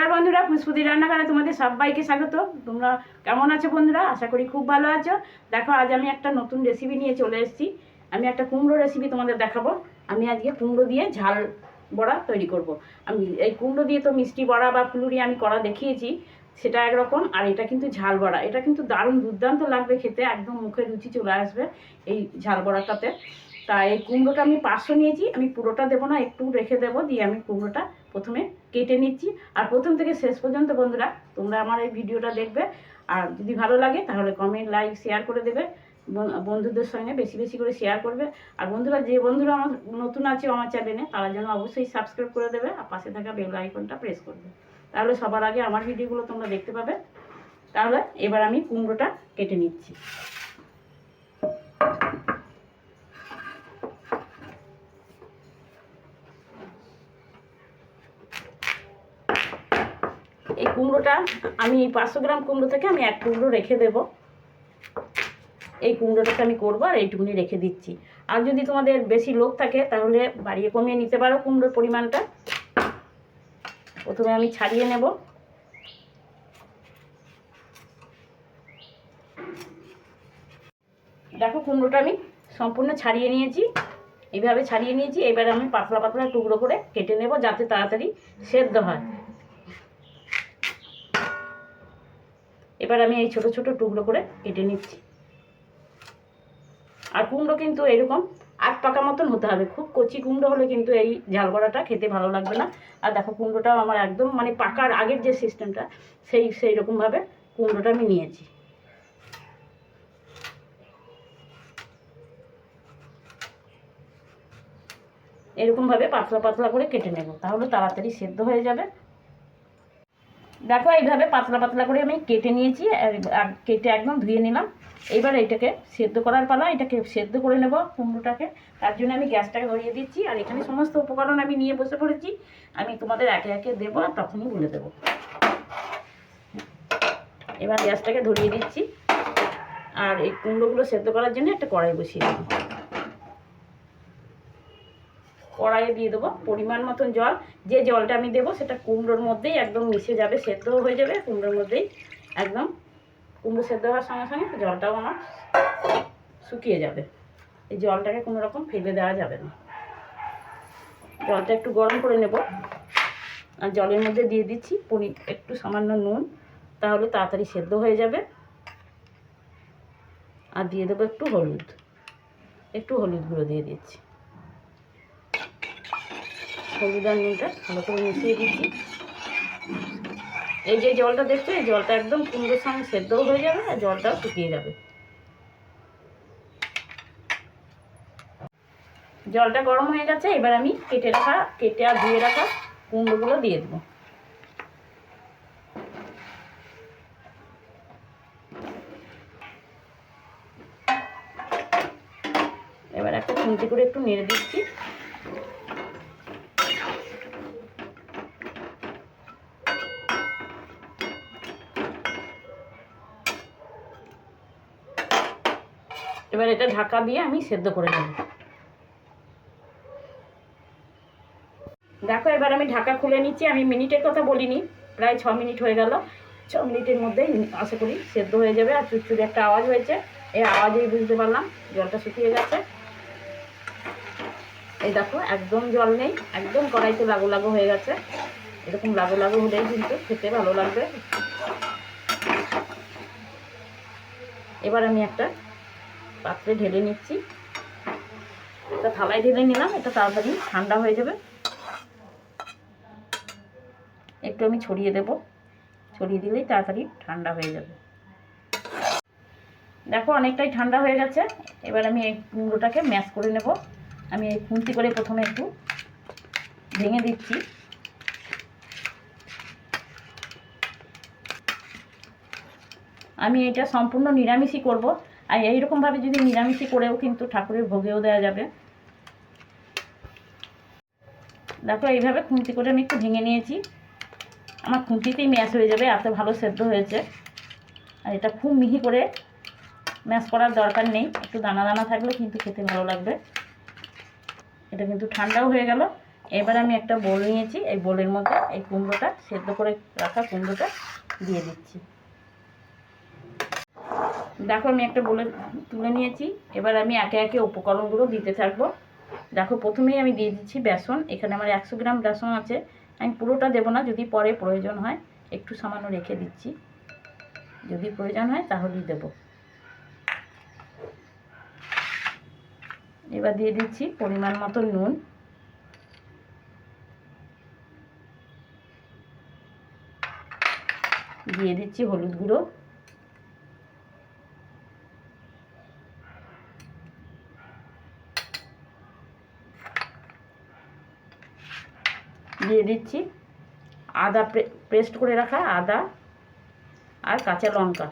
নমস্কার বন্ধুরা পুষ্পতি রান্নাঘরে তোমাদের সবাইকে স্বাগত। তোমরা কেমন আছো বন্ধুরা? আশা করি খুব ভালো আছো। দেখো, আজ আমি একটা নতুন রেসিপি নিয়ে চলে এসেছি। আমি একটা কুমড়ো রেসিপি তোমাদের দেখাবো। আমি আজকে কুমড়ো দিয়ে ঝাল বড়া তৈরি করব। আমি এই কুমড়ো দিয়ে তো মিষ্টি বড়া বা ফুলুরি আমি করা দেখিয়েছি, সেটা একরকম, আর এটা কিন্তু ঝাল বড়া। এটা কিন্তু দারুণ দুর্দান্ত লাগবে খেতে, একদম মুখে রুচি চলে আসবে এই ঝাল বড়াটাতে। তা এই কুমড়োটা আমি পাঁচশো নিয়েছি, আমি পুরোটা দেবো না, একটু রেখে দেবো, দিয়ে আমি কুমড়োটা প্রথমে কেটে নিচ্ছি। আর প্রথম থেকে শেষ পর্যন্ত বন্ধুরা, তোমরা আমার এই ভিডিওটা দেখবে। আর যদি ভালো লাগে, তাহলে কমেন্ট লাইক শেয়ার করে দেবে। বন্ধুদের সঙ্গে বেশি বেশি করে শেয়ার করবে। আর বন্ধুরা, যে বন্ধুরা আমার নতুন আছে আমার চ্যানেলে তারা যেন অবশ্যই সাবস্ক্রাইব করে দেবে আর পাশে থাকা বেল আইকনটা প্রেস করবে। তাহলে সবার আগে আমার ভিডিওগুলো তোমরা দেখতে পাবে। তাহলে এবার আমি কুমড়োটা কেটে নিচ্ছি এই কুমড়োটা, আমি এই পাঁচশো গ্রাম কুমড়ো থেকে আমি এক কুমড়ো রেখে দেব। এই কুমড়োটাকে আমি করব আর এইটুকুনি রেখে দিচ্ছি। আর যদি তোমাদের বেশি লোক থাকে, তাহলে বাড়িয়ে কমিয়ে নিতে পারো কুমড়োর পরিমাণটা। প্রথমে আমি ছাড়িয়ে নেব। দেখো কুমড়োটা আমি সম্পূর্ণ ছাড়িয়ে নিয়েছি। এইভাবে ছাড়িয়ে নিয়েছি। এবার আমি পাতলা পাতলা টুকরো করে কেটে নেব যাতে তাড়াতাড়ি সেদ্ধ হয়। এবার আমি এই ছোট ছোট টুকরো করে কেটে নিচ্ছি। আর কুমড়ো কিন্তু এরকম আট পাকা মতন হতে হবে। খুব কচি কুমড়ো হলে কিন্তু এই ঝাল খেতে ভালো লাগবে না। আর দেখো কুমড়োটাও আমার একদম মানে পাকার আগের যে সিস্টেমটা সেই সেই রকমভাবে কুমড়োটা আমি নিয়েছি। এরকমভাবে পাতলা পাতলা করে কেটে নেব। তাহলে তাড়াতাড়ি সেদ্ধ হয়ে যাবে। দেখো, এইভাবে পাতলা পাতলা করে আমি কেটে নিয়েছি কেটে একদম ধুয়ে নিলাম। এইবার এটাকে সেদ্ধ করার পালা, এটাকে সেদ্ধ করে নেব কুমড়োটাকে। তার জন্য আমি গ্যাসটাকে ধরিয়ে দিচ্ছি, আর এখানে সমস্ত উপকরণ আমি নিয়ে বসে পড়েছি। আমি তোমাদের একে একে দেবো আর তখনই বলে দেবো। এবার গ্যাসটাকে ধরিয়ে দিচ্ছি, আর এই কুমড়োগুলো সেদ্ধ করার জন্য একটা কড়াই বসিয়ে দেবো। কড়াইয়ে দিয়ে দেবো। পরিমাণ মতন জল, যে জলটা আমি দেবো সেটা কুমড়োর মধ্যেই একদম মিশে যাবে সেদ্ধ হয়ে যাবে, কুমড়োর মধ্যেই একদম কুমড়ো সেদ্ধ হওয়ার সঙ্গে সঙ্গে জলটাও আমার শুকিয়ে যাবে। এই জলটাকে কোনো রকম ফেলে দেওয়া যাবে না। জলটা একটু গরম করে নেব। আর জলের মধ্যে দিয়ে দিচ্ছি পরি, একটু সামান্য নুন, তাহলে তাড়াতাড়ি সেদ্ধ হয়ে যাবে। আর দিয়ে দেবো একটু হলুদ একটু হলুদ গুঁড়ো দিয়ে দিচ্ছি। আর নুনটা ভালো করে মিশিয়ে দিচ্ছি। এই যে জলটা দেখছ, এই জলটা একদম কুমড়োর সঙ্গে সেদ্ধও হয়ে যাবে আর জলটাও শুকিয়ে যাবে। জলটা গরম হয়ে গেছে, এবার আমি কেটে রাখা, কেটে আর ধুয়ে রাখা কুমড়োগুলো দিয়ে দেবো। এবার একটা খুন্তি করে একটু নেড়ে দিচ্ছি। এবার এটা ঢাকা দিয়ে আমি সেদ্ধ করে নেব। দেখো, এবার আমি ঢাকা খুলে নিচ্ছি। আমি মিনিটের কথা বলিনি, প্রায় ছ মিনিট হয়ে গেল। ছ মিনিটের মধ্যেই আশা করি সেদ্ধ হয়ে যাবে আর চুরচুরি একটা আওয়াজ হয়েছে। এই আওয়াজেই বুঝতে পারলাম জলটা শুকিয়ে গেছে। এই দেখো, একদম জল নেই, একদম কড়াইতে লাগো লাগো হয়ে গেছে। এরকম লাগো লাগো হলেই কিন্তু খেতে ভালো লাগবে। এবার আমি একটা পাত্রে ঢেলে নিচ্ছি। এটা থালায় ঢেলে নিলাম, এটা তাড়াতাড়ি ঠান্ডা হয়ে যাবে। একটু আমি ছড়িয়ে দেব। ছড়িয়ে দিলেই তাড়াতাড়ি ঠান্ডা হয়ে যাবে। দেখো অনেকটাই ঠান্ডা হয়ে গেছে। এবার আমি এই কুমড়োটাকে ম্যাশ করে নেব। আমি এই খুন্তি করে প্রথমে একটু ভেঙে দিচ্ছি। আমি এটা সম্পূর্ণ নিরামিষই করব। আর এইরকমভাবে যদি নিরামিষই করেও কিন্তু ঠাকুরের ভোগেও দেওয়া যাবে। দেখো, এইভাবে খুন্তি করে আমি একটু ভেঙে নিয়েছি। আমার খুন্তিতেই ম্যাশ হয়ে যাবে এত ভালো সেদ্ধ হয়েছে। আর এটা খুব মিহি করে ম্যাশ করার দরকার নেই। একটু দানা দানা থাকলেও কিন্তু খেতে ভালো লাগবে। এটা কিন্তু ঠান্ডাও হয়ে গেল। এবার আমি একটা বোল নিয়েছি। এই বোলের মধ্যে এই কুমড়োটা সেদ্ধ করে রাখা কুমড়োটা দিয়ে দিচ্ছি। দেখো, আমি একটা বলে তুলে নিয়েছি। এবার আমি একে একে উপকরণগুলো দিতে থাকব। দেখো, প্রথমেই আমি দিয়ে দিচ্ছি বেসন। এখানে আমার একশো গ্রাম বেসন আছে। আমি পুরোটা দেবো না, যদি পরে প্রয়োজন হয়, একটু সামান্য রেখে দিচ্ছি। যদি প্রয়োজন হয়, তাহলেই দেবো। এবার দিয়ে দিচ্ছি পরিমাণ মতো নুন। দিয়ে দিচ্ছি হলুদ গুঁড়ো। দিয়ে দিচ্ছি। আদা পেস্ট করে রাখা আদা আর কাঁচা লঙ্কা।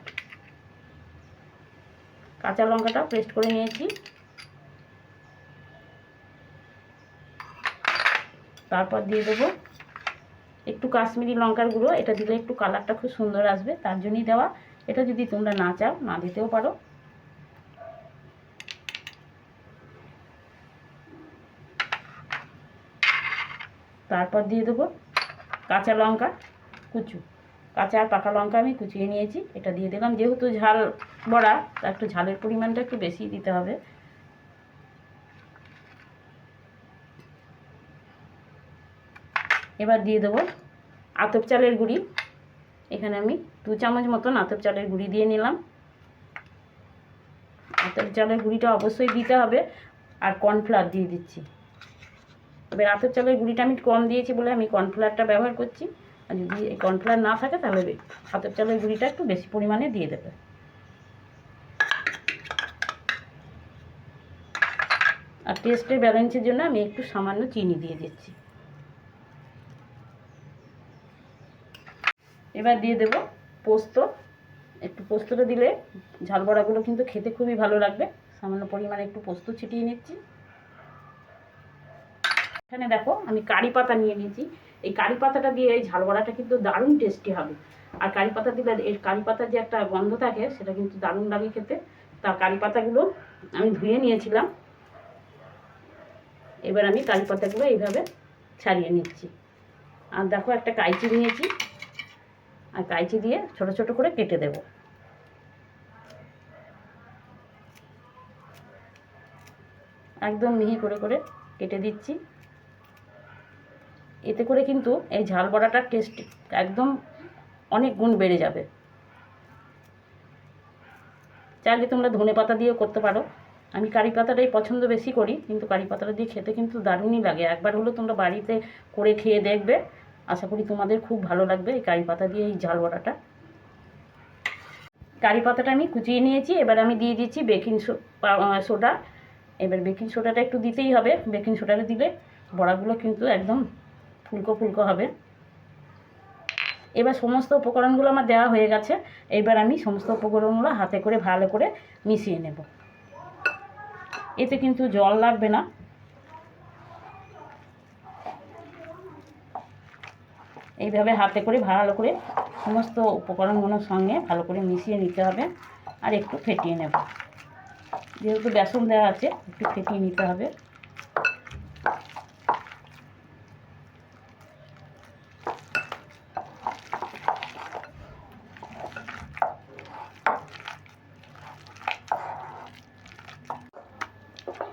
কাঁচা লঙ্কাটা পেস্ট করে নিয়েছি। তারপর দিয়ে দেবো একটু কাশ্মীরি লঙ্কার গুঁড়ো। এটা দিলে একটু কালারটা খুব সুন্দর আসবে। তার জন্যই দেওয়া। এটা যদি তোমরা না চাও, না দিতেও পারো। তারপর দিয়ে দেবো কাঁচা লঙ্কা, কুচু। কাঁচা আর পাকা লঙ্কা আমি কুচিয়ে নিয়েছি, এটা দিয়ে দিলাম। যেহেতু ঝাল বড়া, তা একটু ঝালের পরিমাণটা একটু বেশি দিতে হবে। এবার দিয়ে দেবো আতপ চালের গুঁড়ি। এখানে আমি দু চামচ মতন আতপ চালের গুঁড়ি দিয়ে নিলাম। আতপ চালের গুঁড়িটা অবশ্যই দিতে হবে। আর কর্নফ্লাওয়ার দিয়ে দিচ্ছি। এবার আতপ চালের গুঁড়িটা আমি কম দিয়েছি বলে আমি কর্নফ্লাওয়ারটা ব্যবহার করছি। আর যদি এই কর্নফ্লাওয়ার না থাকে তাহলে আতপ চালের গুঁড়িটা একটু বেশি পরিমাণে দিয়ে দেবে। আর টেস্টের ব্যালেন্সের জন্য আমি একটু সামান্য চিনি দিয়ে দিচ্ছি। এবার দিয়ে দেব পোস্ত। একটু পোস্তটা দিলে ঝাল বড়াগুলো কিন্তু খেতে খুবই ভালো লাগবে। সামান্য পরিমাণে একটু পোস্ত ছিটিয়ে নিচ্ছি। এখানে দেখো আমি কারি পাতা নিয়ে নিয়েছি। এই কারি পাতাটা দিয়ে এই ঝাল বড়াটা কিন্তু দারুণ টেস্টি হবে। আর কারি পাতা দিলে এই কারি পাতার যে একটা গন্ধ থাকে, সেটা কিন্তু দারুণ লাগে খেতে। তা কারি পাতাগুলো আমি ধুয়ে নিয়েছিলাম। এবার আমি কারি পাতাগুলো এইভাবে ছাড়িয়ে নিচ্ছি। আর দেখো একটা কাইচি নিয়েছি। আর কাইচি দিয়ে ছোট ছোট করে কেটে দেব। একদম মিহি করে করে কেটে দিচ্ছি। এতে করে কিন্তু এই ঝাল বড়াটার টেস্ট একদম অনেক গুণ বেড়ে যাবে। চাইলে তোমরা ধনে পাতা দিয়েও করতে পারো। আমি কারি পাতাটাই পছন্দ বেশি করি, কিন্তু কারি পাতাটা দিয়ে খেতে কিন্তু দারুণই লাগে। একবার হলো তোমরা বাড়িতে করে খেয়ে দেখবে। আশা করি তোমাদের খুব ভালো লাগবে এই কারি পাতা দিয়ে এই ঝাল বড়াটা। কারি পাতাটা আমি কুচিয়ে নিয়েছি, এবার আমি দিয়ে দিচ্ছি বেকিং সোডা এবার বেকিং সোডাটা একটু দিতেই হবে। বেকিং সোডাটা দিলে বড়াগুলো কিন্তু একদম ফুলকো ফুলকো হবে। এবার সমস্ত উপকরণগুলো আমার দেওয়া হয়ে গেছে। এবার আমি সমস্ত উপকরণগুলো হাতে করে ভালো করে মিশিয়ে নেব। এতে কিন্তু জল লাগবে না। এইভাবে হাতে করে ভালো করে সমস্ত উপকরণগুলোর সঙ্গে ভালো করে মিশিয়ে নিতে হবে আর একটু ফেটিয়ে নেব। যেহেতু বেসন দেওয়া আছে, একটু ফেটিয়ে নিতে হবে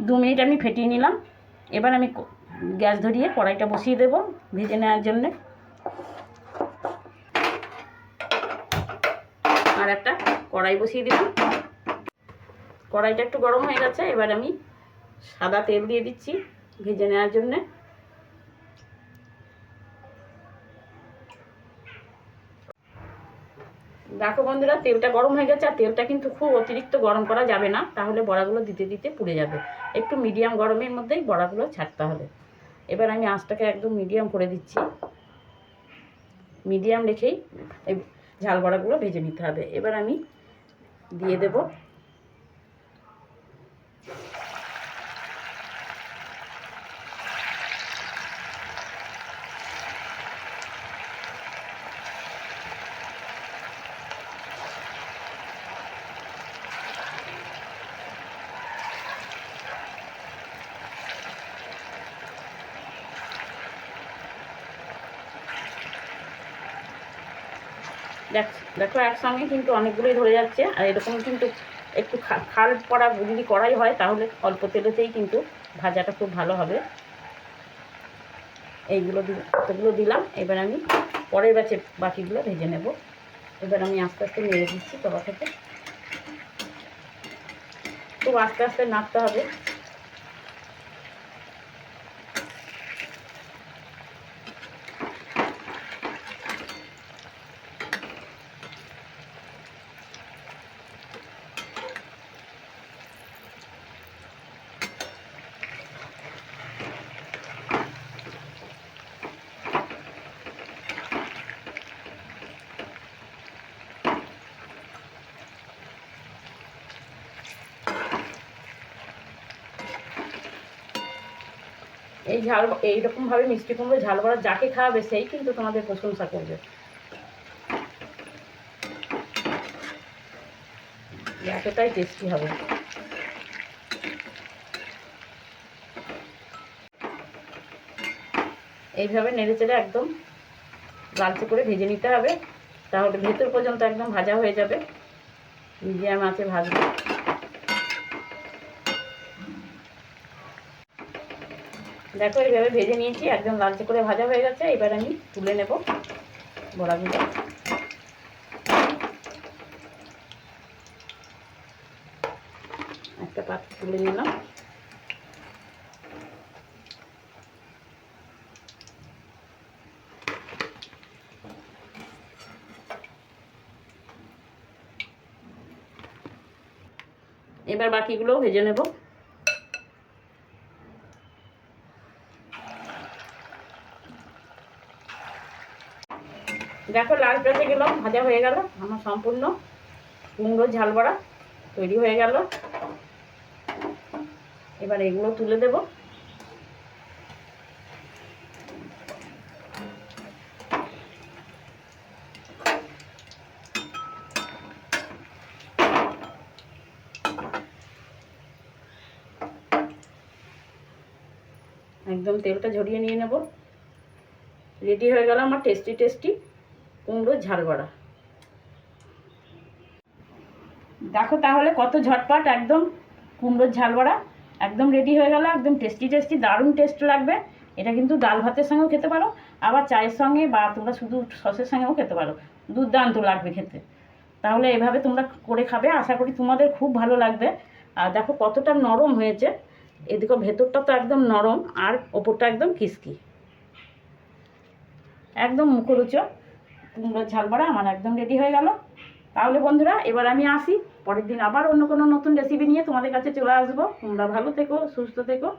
দু মিনিট আমি ফেটিয়ে নিলাম। এবার আমি গ্যাস ধরিয়ে কড়াইটা বসিয়ে দেব ভেজে নেওয়ার জন্যে। আর একটা কড়াই বসিয়ে দিলাম। কড়াইটা একটু গরম হয়ে গেছে, এবার আমি সাদা তেল দিয়ে দিচ্ছি ভেজে নেওয়ার জন্যে। দেখো বন্ধুরা, তেলটা গরম হয়ে গেছে আর তেলটা কিন্তু খুব অতিরিক্ত গরম করা যাবে না। তাহলে বড়াগুলো দিতে দিতে পুড়ে যাবে। একটু মিডিয়াম গরমের মধ্যেই বড়াগুলো ছাড়তে হবে। এবার আমি আঁচটাকে একদম মিডিয়াম করে দিচ্ছি। মিডিয়াম রেখেই ঝাল বড়াগুলো ভেজে নিতে হবে। এবার আমি দিয়ে দেব দেখ, দেখো একসঙ্গে কিন্তু অনেকগুলোই ধরে যাচ্ছে, আর এরকম কিন্তু একটু খাল পড়া যদি করাই হয়, তাহলে অল্প তেলেতেই কিন্তু ভাজাটা খুব ভালো হবে। এইগুলো এতগুলো দিলাম, এবার আমি পরের ব্যাচে বাকিগুলো ভেজে নেব। এবার আমি আস্তে আস্তে নেড়ে দিচ্ছি তবা থেকে। খুব আস্তে আস্তে নাড়তে হবে। ঝাল এইরকমভাবে মিষ্টি কুমড়ো ঝাল বড়া যাকে খাওয়াবে সেই কিন্তু তোমাদের প্রশংসা করবে। এতটাই টেস্টি হবে। এইভাবে নেড়ে চেড়ে একদম লালচে করে ভেজে নিতে হবে, তাহলে ভেতর পর্যন্ত একদম ভাজা হয়ে যাবে। মিডিয়াম আছে ভাজবে দেখো এইভাবে ভেজে নিয়েছি, একদম লালচে করে ভাজা হয়ে গেছে, এবার আমি তুলে নেব বড়াগুলো একটা পাত্র তুলে নিলাম। এবার বাকিগুলোও ভেজে নেব। দেখো লাল প্লেটে গেলাম, ভাজা হয়ে গেল, আমার সম্পূর্ণ কুমড়ো ঝাল বড়া তৈরি হয়ে গেল। এবার এগুলো তুলে দেব। একদম তেলটা ঝরিয়ে নিয়ে নেব। রেডি হয়ে গেল আমার টেস্টি টেস্টি কুমড়োর ঝাল বড়া দেখো তাহলে কত ঝটপট একদম কুমড়োর ঝাল বড়া একদম রেডি হয়ে গেল, একদম টেস্টি টেস্টি দারুণ টেস্ট লাগবে। এটা কিন্তু ডাল ভাতের সঙ্গেও খেতে পারো, আবার চায়ের সঙ্গে বা তোমরা শুধু সসের সঙ্গেও খেতে পারো। দুর্দান্ত লাগবে খেতে। তাহলে এভাবে তোমরা করে খাবে, আশা করি তোমাদের খুব ভালো লাগবে। আর দেখো কতটা নরম হয়েছে, এদিকে ভেতরটা তো একদম নরম, আর ওপরটা একদম কিসকি একদম মুখরোচক। কুমড়োর ঝাল বড়া আমার একদম রেডি হয়ে গেল। তাহলে বন্ধুরা, এবার আমি আসি। পরের দিন আবার অন্য কোনো নতুন রেসিপি নিয়ে তোমাদের কাছে চলে আসব। তোমরা ভালো থেকো, সুস্থ থেকো।